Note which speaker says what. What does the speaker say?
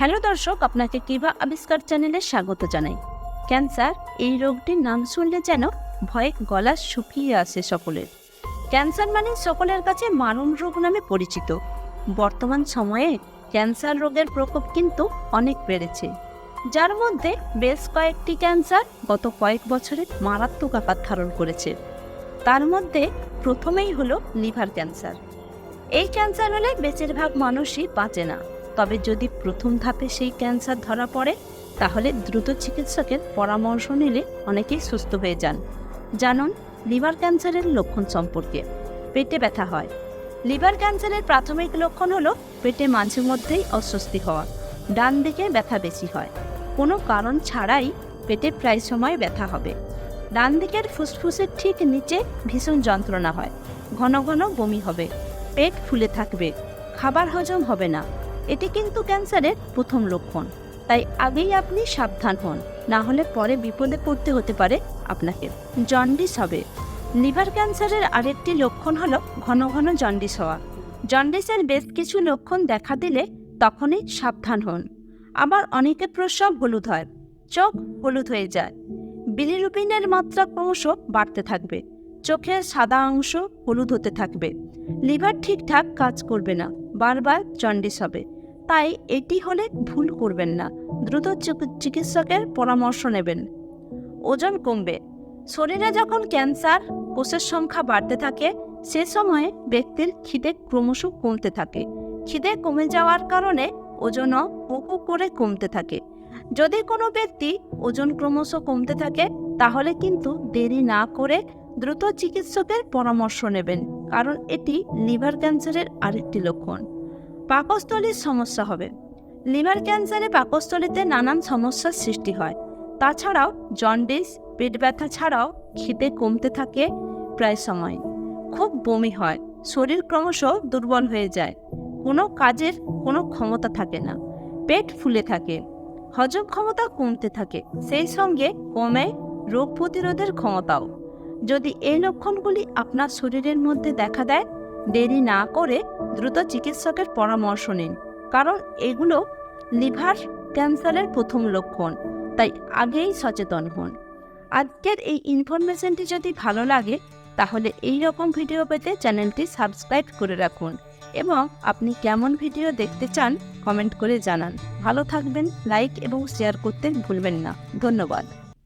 Speaker 1: Hello দর্শক, আপনাকে কিবা আবিষ্কার চ্যানেলে স্বাগত জানাই। ক্যান্সার, এই রোগটির নাম শুনলে যেন ভয়ে গলা শুকিয়ে আসে সকলের। ক্যান্সার মানে সকলের কাছে মারণ রোগ নামে পরিচিত। বর্তমান সময়ে ক্যান্সার রোগের প্রকোপ কিন্তু অনেক বেড়েছে। যার মধ্যে বেশ কয়েকটি ক্যান্সার গত কয়েক বছরে মারাত্মক আকার ধারণ করেছে। তার মধ্যে প্রথমেই হলো লিভার ক্যান্সার। এই ক্যান্সার হলে বেশিরভাগ মানুষই বাঁচে না। তবে যদি প্রথম ধাপে সেই ক্যান্সার ধরা পড়ে, তাহলে দ্রুত চিকিৎসকের পরামর্শ নিলে অনেকেই সুস্থ হয়ে যান। জানুন, লিভার ক্যান্সারের লক্ষণ সম্পর্কে। পেটে ব্যথা হয়। লিভার ক্যান্সারের প্রাথমিক লক্ষণ হলো পেটে মাঝে মধ্যেই অস্বস্তি হওয়া। ডান দিকে ব্যথা বেশি হয়। কোনো কারণ ছাড়াই পেটে প্রায় সময় ব্যথা হবে। ডান দিকের ফুসফুসের ঠিক নিচে ভীষণ যন্ত্রণা হয়। ঘন ঘন বমি হবে। পেট ফুলে থাকবে। খাবার হজম হবে না। এটি কিন্তু ক্যান্সারের প্রথম লক্ষণ। তাই আগেই আপনি সাবধান হন, না হলে পরে বিপদে পড়তে হতে পারে আপনাকে। জন্ডিস হবে। লিভার ক্যান্সারের আরেকটি লক্ষণ হলো ঘন ঘন জন্ডিস হওয়া। জন্ডিসের বেশ কিছু লক্ষণ দেখা দিলে তখনই সাবধান হন। আবার অনেকে প্রসব হলুদ হয়, চোখ হলুদ হয়ে যায়। বিলিরুবিনের মাত্রা ক্রমশ বাড়তে থাকবে। চোখের সাদা অংশ হলুদ হতে থাকবে। লিভার ঠিকঠাক কাজ করবে না, বারবার জন্ডিস হবে। তাই এটি হলে ভুল করবেন না। দ্রুত চিকি- চিকিৎসকের পরামর্শ নেবেন। ওজন কমবে। শরীরে যখন ক্যান্সার, কোষের সংখ্যা বাড়তে থাকে, সে সময়ে ব্যক্তির খিদে ক্রমশ কমতে থাকে। খিদে কমে যাওয়ার কারণে ওজনও বহু করে কমতে থাকে। যদি কোনো ব্যক্তি ওজন ক্রমশ কমতে থাকে, তাহলে কিন্তু দেরি না করে দ্রুত চিকিৎসকের পরামর্শ নেবেন, কারণ এটি লিভার ক্যান্সারের আরেকটি লক্ষণ। পাকস্থলীর সমস্যা হবে। লিভার ক্যান্সারে পাকস্থলীতে নানান সমস্যার সৃষ্টি হয়। তাছাড়াও জন্ডিস, পেট ব্যথা ছাড়াও খিদে কমতে থাকে প্রায় সময়। খুব বমি হয়, শরীর ক্রমশ দুর্বল হয়ে যায়, কোনো কাজের কোনো ক্ষমতা থাকে না, পেট ফুলে থাকে, হজম ক্ষমতা কমতে থাকে, সেই সঙ্গে কমে রোগ প্রতিরোধের ক্ষমতাও। যদি এই লক্ষণগুলি আপনার শরীরের মধ্যে দেখা দেয় দেরি না করে দ্রুত চিকিৎসকের পরামর্শ নিন, কারণ এগুলো লিভার ক্যান্সারের প্রথম লক্ষণ, তাই আগেই সচেতন হন। আজকের এই ইনফরমেশনটি যদি ভালো লাগে, তাহলে এই রকম ভিডিও পেতে চ্যানেলটি সাবস্ক্রাইব করে রাখুন এবং আপনি কেমন ভিডিও দেখতে চান কমেন্ট করে জানান। ভালো থাকবেন লাইক এবং শেয়ার করতে ভুলবেন না। ধন্যবাদ।